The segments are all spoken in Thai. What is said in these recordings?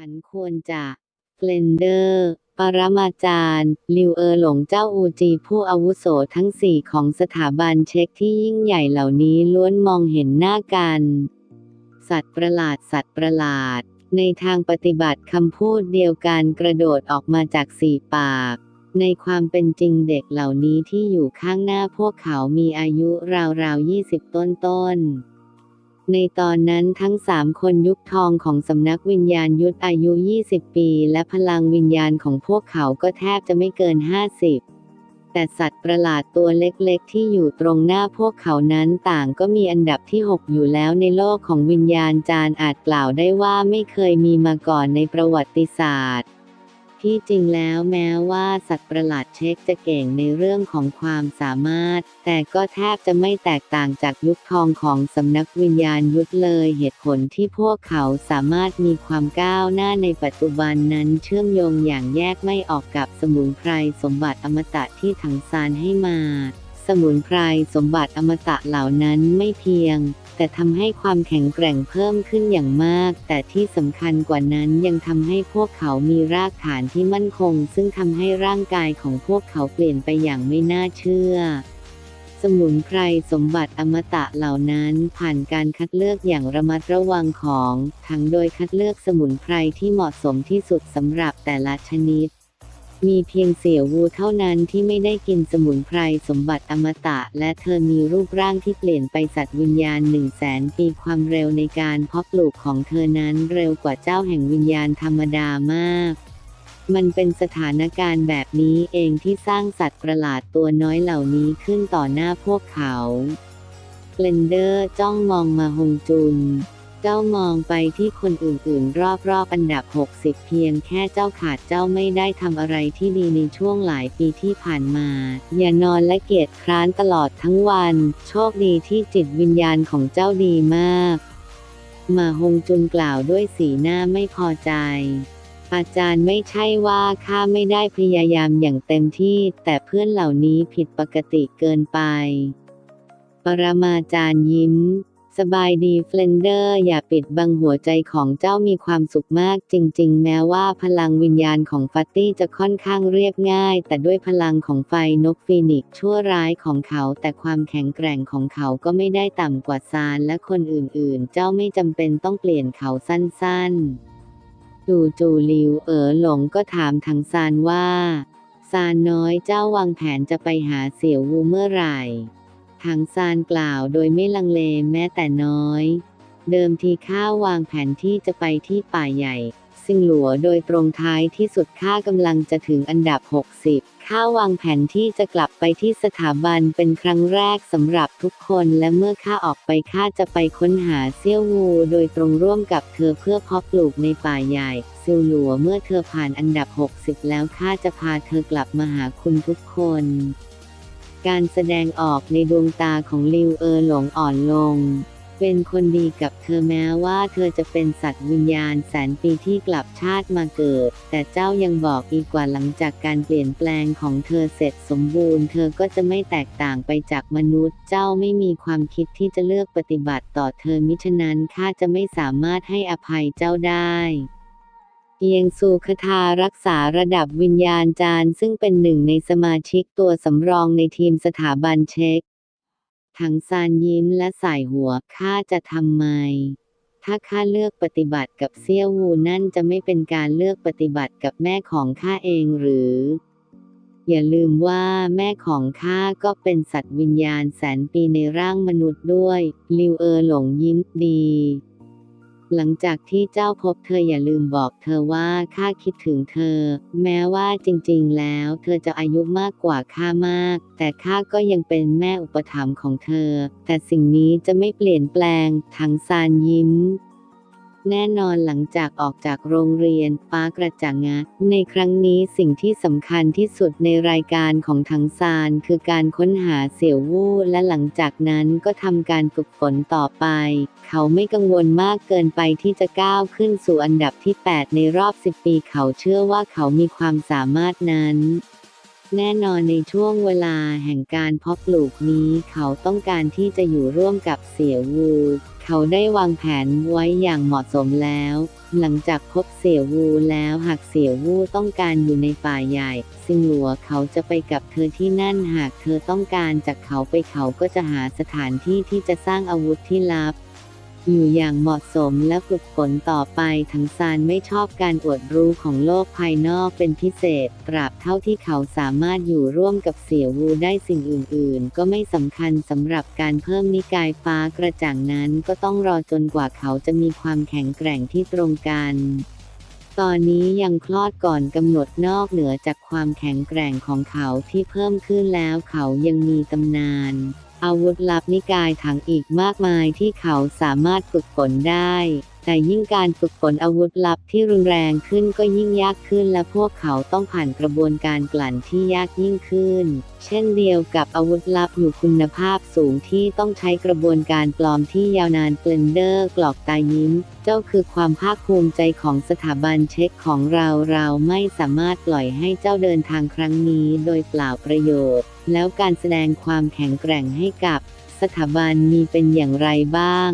ฉันควรจะเกลนเดอร์ ปรมาจารย์ ลิวเออหลงเจ้าอูจีผู้อาวุโสทั้งสี่ของสถาบันเช็คที่ยิ่งใหญ่เหล่านี้ล้วนมองเห็นหน้ากัน สัตว์ประหลาดสัตว์ประหลาด ในทางปฏิบัติคำพูดเดียวกันกระโดดออกมาจากสี่ปาก ในความเป็นจริงเด็กเหล่านี้ที่อยู่ข้างหน้าพวกเขามีอายุราวๆยี่สิบต้นๆ ในตอนนั้นทั้งสามคนยุคทองของสำนักวิญญาณยุทธอายุ 20 ปี และพลังวิญญาณของพวกเขาก็แทบจะไม่เกิน 50 แต่สัตว์ประหลาดตัวเล็กๆ ที่อยู่ตรงหน้าพวกเขานั้นต่างก็มีอันดับที่ 6 อยู่แล้วในโลกของวิญญาณจารย์อาจกล่าวได้ว่าไม่เคยมีมาก่อนในประวัติศาสตร์ ที่จริงแล้วแม้ว่าสัตว์ประหลาดเช็คจะเก่งในเรื่องของความสามารถ แต่ก็แทบจะไม่แตกต่างจากยุคทองของสำนักวิญญาณยุทธเลยเหตุผลที่พวกเขาสามารถมีความก้าวหน้าในปัจจุบันนั้นเชื่อมโยงอย่างแยกไม่ออกกับสมุนไพรสมบัติอมตะที่ถังซานให้มา สมุนไพรสมบัติอมตะเหล่านั้นไม่เพียง แต่ทำให้ความแข็งแกร่งเพิ่มขึ้นอย่างมาก แต่ที่สำคัญกว่านั้นยังทำให้พวกเขามีรากฐานที่มั่นคง ซึ่งทำให้ร่างกายของพวกเขาเปลี่ยนไปอย่างไม่น่าเชื่อ สมุนไพรสมบัติอมตะเหล่านั้นผ่านการคัดเลือกอย่างระมัดระวังของ ทั้งโดยคัดเลือกสมุนไพรที่เหมาะสมที่สุดสำหรับแต่ละชนิด มีเพียงเสี่ยววูเท่านั้นที่ไม่ได้กินสมุนไพรสมบัติอมตะ และเธอมีรูปร่างที่เปลี่ยนไปสัตว์วิญญาณหนึ่งแสนปีความเร็วในการเพาะปลูกของเธอนั้นเร็วกว่าเจ้าแห่งวิญญาณธรรมดามาก มันเป็นสถานการณ์แบบนี้เองที่สร้างสัตว์ประหลาดตัวน้อยเหล่านี้ขึ้นต่อหน้าพวกเขาเกลนเดอร์จ้องมองมาฮงจุน เจ้ามองไปที่คนอื่นๆ รอบๆอันดับ 60 เพียงแค่เจ้าขาดเจ้าไม่ได้ทำอะไรที่ดีในช่วงหลายปีที่ผ่านมา อย่านอนและเกียจคร้านตลอดทั้งวัน โชคดีที่จิตวิญญาณของเจ้าดีมาก มาฮงจุนกล่าวด้วยสีหน้าไม่พอใจอาจารย์ไม่ใช่ว่าข้าไม่ได้พยายามอย่างเต็มที่ แต่เพื่อนเหล่านี้ผิดปกติเกินไป ปรมาจารย์ยิ้ม สบายดีเฟลนเดอร์ อย่าปิดบังหัวใจของเจ้ามีความสุขมากจริง ๆ แม้ว่าพลังวิญญาณของฟัตตี้จะค่อนข้างเรียบง่าย แต่ด้วยพลังของไฟนกฟีนิกชั่วร้ายของเขา แต่ความแข็งแกร่งของเขาก็ไม่ได้ต่ำกว่าซานและคนอื่นๆ เจ้าไม่จำเป็นต้องเปลี่ยนเขาสั้นๆจูจูลิวเอ๋อหลงก็ถามทางซานว่า ซานน้อยเจ้าวางแผนจะไปหาเสี่ยววูเมื่อไหร่ ถังซานกล่าวโดยไม่ลังเลแม้แต่น้อย เดิมทีข้าวางแผนที่จะไปที่ป่าใหญ่ซิงหลัวโดยตรงท้ายที่สุดข้ากำลังจะถึงอันดับ 60 ข้าวางแผนที่จะกลับไปที่สถาบันเป็นครั้งแรกสำหรับทุกคนและเมื่อข้าออกไปข้าจะไปค้นหาเซี่ยววูโดยตรงร่วมกับเธอเพื่อเพาะปลูกในป่าใหญ่ซิลหลัวเมื่อเธอผ่านอันดับ 60 แล้วข้าจะพาเธอกลับมาหาคุณทุกคน การแสดงออกในดวงตาของลิวเออหลงอ่อนลง เป็นคนดีกับเธอแม้ว่าเธอจะเป็นสัตว์วิญญาณแสนปีที่กลับชาติมาเกิด แต่เจ้ายังบอกอีกว่าหลังจากการเปลี่ยนแปลงของเธอเสร็จสมบูรณ์ เธอก็จะไม่แตกต่างไปจากมนุษย์ เจ้าไม่มีความคิดที่จะเลือกปฏิบัติต่อเธอมิฉะนั้นข้าจะไม่สามารถให้อภัยเจ้าได้ เอียงซูคทารักษาระดับวิญญาณจารย์ ซึ่งเป็นหนึ่งในสมาชิกตัวสำรองในทีมสถาบันเช็ค ถังซานยิ้มและสายหัวข้าจะทำไม ถ้าข้าเลือกปฏิบัติกับเซี่ยววูนั่นจะไม่เป็นการเลือกปฏิบัติกับแม่ของข้าเองหรือ อย่าลืมว่าแม่ของข้าก็เป็นสัตว์วิญญาณแสนปีในร่างมนุษย์ด้วย ลิวเออหลงยิ้มดี หลังจากที่เจ้าพบเธออย่าลืมบอกเธอว่าข้าคิดถึงเธอ แม้ว่าจริงๆ แล้วเธอจะอายุมากกว่าข้ามาก แต่ข้าก็ยังเป็นแม่อุปถัมภ์ของเธอ แต่สิ่งนี้จะไม่เปลี่ยนแปลง ถังซานยิ้ม แน่นอนหลังจากออกจากโรงเรียนฟ้ากระจ่างงะในครั้งนี้สิ่งที่สำคัญที่สุดในรายการของทังซานคือการค้นหาเสี่ยววู่และหลังจากนั้นก็ทำการฝึกฝนต่อไป เขาไม่กังวลมากเกินไปที่จะก้าวขึ้นสู่อันดับที่ 8 ในรอบ 10 ปีเขาเชื่อว่าเขามีความสามารถนั้น แน่นอนในช่วงเวลาแห่งการเพาะปลูกนี้เขาต้องการที่จะอยู่ร่วมกับเสี่ยวู เขาได้วางแผนไว้อย่างเหมาะสมแล้ว หลังจากพบเสี่ยวูแล้วหากเสี่ยวูต้องการอยู่ในป่าใหญ่ซิงหลัวเขาจะไปกับเธอที่นั่นหากเธอต้องการจากเขาไปเขาก็จะหาสถานที่ที่จะสร้างอาวุธที่ลับ อยู่อย่างเหมาะสมและฝึกฝนต่อไปทั้งซานไม่ชอบการอวดรู้ของโลกภายนอกเป็นพิเศษ ตราบเท่าที่เขาสามารถอยู่ร่วมกับเสี่ยวูได้สิ่งอื่น ๆ ก็ไม่สำคัญสำหรับการเพิ่มนิกายฟ้ากระจ่างนั้นก็ต้องรอจนกว่าเขาจะมีความแข็งแกร่งที่ตรงกันตอนนี้ยังคลอดก่อนกำหนดนอกเหนือจากความแข็งแกร่งของเขาที่เพิ่มขึ้นแล้วเขายังมีตำนาน อาวุธลับนิกายถังอีกมากมายที่เขาสามารถฝึกฝนได้ แต่ยิ่งการฝึกฝนอาวุธลับที่รุนแรงขึ้นก็ยิ่งยากขึ้นและพวกเขาต้องผ่านกระบวนการกลั่นที่ยากยิ่งขึ้น เช่นเดียวกับอาวุธลับอยู่คุณภาพสูงที่ต้องใช้กระบวนการปลอมที่ยาวนานเบลนเดอร์กรอกตายิ้ม เจ้าคือความภาคภูมิใจของสถาบันเช็คของเราเราไม่สามารถปล่อยให้เจ้าเดินทางครั้งนี้โดยเปล่าประโยชน์ แล้วการแสดงความแข็งแกร่งให้กับ สถาบันมีเป็นอย่างไรบ้าง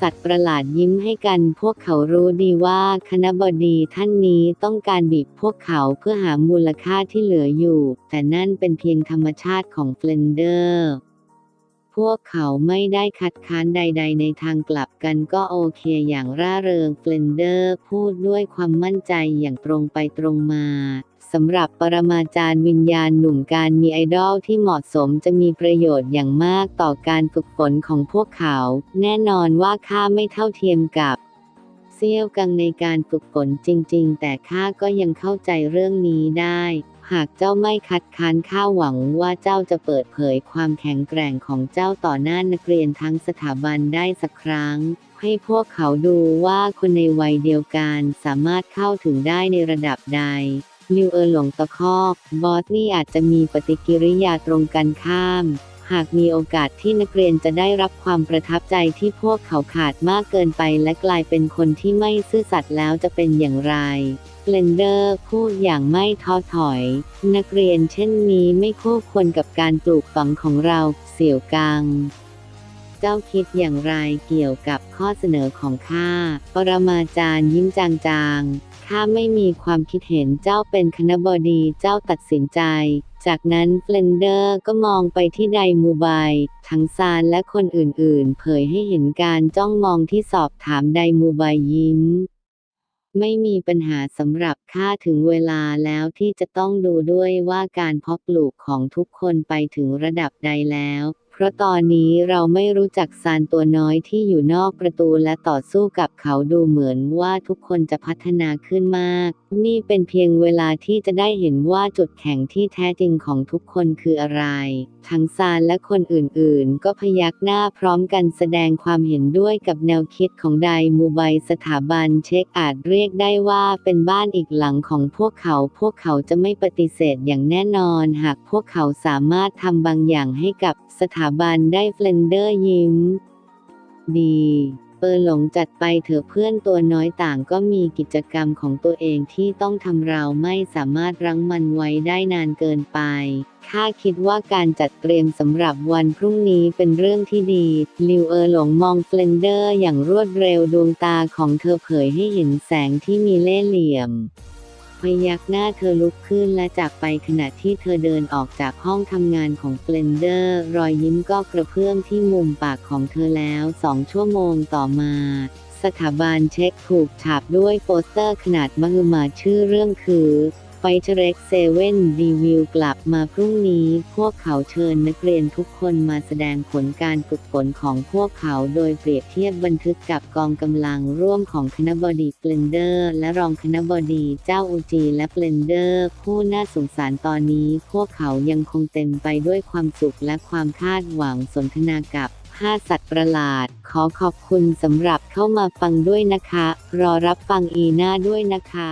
สัตว์ประหลาดยิ้มให้กันพวกเขารู้ดีว่าคณบดีท่านนี้ต้องการบีบพวกเขาเพื่อหามูลค่าที่เหลืออยู่ แต่นั่นเป็นเพียงธรรมชาติของเฟลนเดอร์ พวกเขาไม่ได้คัดค้านใด ๆ ในทางกลับกันก็โอเคอย่างร่าเริงเฟลนเดอร์พูดด้วยความมั่นใจอย่างตรงไปตรงมาสำหรับปรมาจารย์วิญญาณหนุ่มการมีไอดอลที่เหมาะสมจะมีประโยชน์อย่างมากต่อการฝึกฝนของพวกเขา แน่นอนว่าข้าไม่เท่าเทียมกับเซี่ยวกังในการฝึกฝนจริง ๆ แต่ข้าก็ยังเข้าใจเรื่องนี้ได้ หากเจ้าไม่คัดค้านข้าหวังว่าเจ้าจะเปิดเผยความแข็งแกร่งของเจ้าต่อหน้านักเรียนทั้งสถาบันได้สักครั้ง ให้พวกเขาดูว่าคนในวัยเดียวกันสามารถเข้าถึงได้ในระดับใดลิวเออหลงตะคอกบอสนี่อาจจะมีปฏิกิริยาตรงกันข้าม หากมีโอกาสที่นักเรียนจะได้รับความประทับใจที่พวกเขาขาดมากเกินไปและกลายเป็นคนที่ไม่ซื่อสัตย์แล้วจะเป็นอย่างไรเลนเดอร์พูดอย่างไม่ท้อถอย นักเรียนเช่นนี้ไม่คู่ควรกับการปลูกฝังของเราเสี่ยวกังเจ้าคิดอย่างไรเกี่ยวกับข้อเสนอของข้า ปรมาจารย์ยิ้มจางๆ ข้าไม่มีความคิดเห็นเจ้าเป็นคณบดีเจ้าตัดสินใจ จากนั้นเฟลนเดอร์ก็มองไปที่ไดมูไบทั้งซานและคนอื่นๆ เผยให้เห็นการจ้องมองที่สอบถามไดมูไบยิ้ม ไม่มีปัญหาสำหรับข้าถึงเวลาแล้วที่จะต้องดูด้วยว่าการเพาะปลูกของทุกคนไปถึงระดับใดแล้ว เพราะตอนนี้เราไม่รู้จักซานตัวน้อยที่อยู่นอกประตูและต่อสู้กับเขาดูเหมือนว่าทุกคนจะพัฒนาขึ้นมาก นี่เป็นเพียงเวลาที่จะได้เห็นว่าจุดแข็งที่แท้จริงของทุกคนคืออะไร ทั้งซานและคนอื่นๆ ก็พยักหน้าพร้อมกันแสดงความเห็นด้วยกับแนวคิดของไดมูไบสถาบันเช็คอาจเรียกได้ว่าเป็นบ้านอีกหลังของพวกเขา พวกเขาจะไม่ปฏิเสธอย่างแน่นอน หากพวกเขาสามารถทำบางอย่างให้กับสถาบันได้เฟลนเดอร์ยิ้ม ดี เปอร์หลงจัดไปเถอะเพื่อนตัวน้อยต่างก็มีกิจกรรมของตัวเองที่ต้องทำเราไม่สามารถรั้งมันไว้ได้นานเกินไปข้าคิดว่าการจัดเตรียมสำหรับวันพรุ่งนี้เป็นเรื่องที่ดี ลิวเออหลงมองเฟลนเดอร์อย่างรวดเร็วดวงตาของเธอเผยให้เห็นแสงที่มีเล่ห์เหลี่ยม พยักหน้าเธอลุกขึ้นและจากไปขณะที่เธอเดินออกจากห้องทำงานของเฟลนเดอร์ รอยยิ้มก็กระเพื่อมที่มุมปากของเธอแล้วสองชั่วโมงต่อมา สถาบันเช็คถูกฉาบด้วยโปสเตอร์ขนาดมหึมาชื่อเรื่องคือ ไฟเชเร็กเซเว่นรีวิวกลับมาพรุ่งนี้ พวกเขาเชิญนักเรียนทุกคนมาแสดงผลการฝึกฝนของพวกเขาโดยเปรียบเทียบบันทึกกับกองกำลังร่วมของคณบดีเฟลนเดอร์และรองคณบดีเจ้าอูจีและเฟลนเดอร์ผู้น่าสงสารตอนนี้ พวกเขายังคงเต็มไปด้วยความสุขและความคาดหวังสนทนากับห้าสัตว์ประหลาด ขอขอบคุณสำหรับเข้ามาฟังด้วยนะคะ รอรับฟังอีหน้าด้วยนะคะ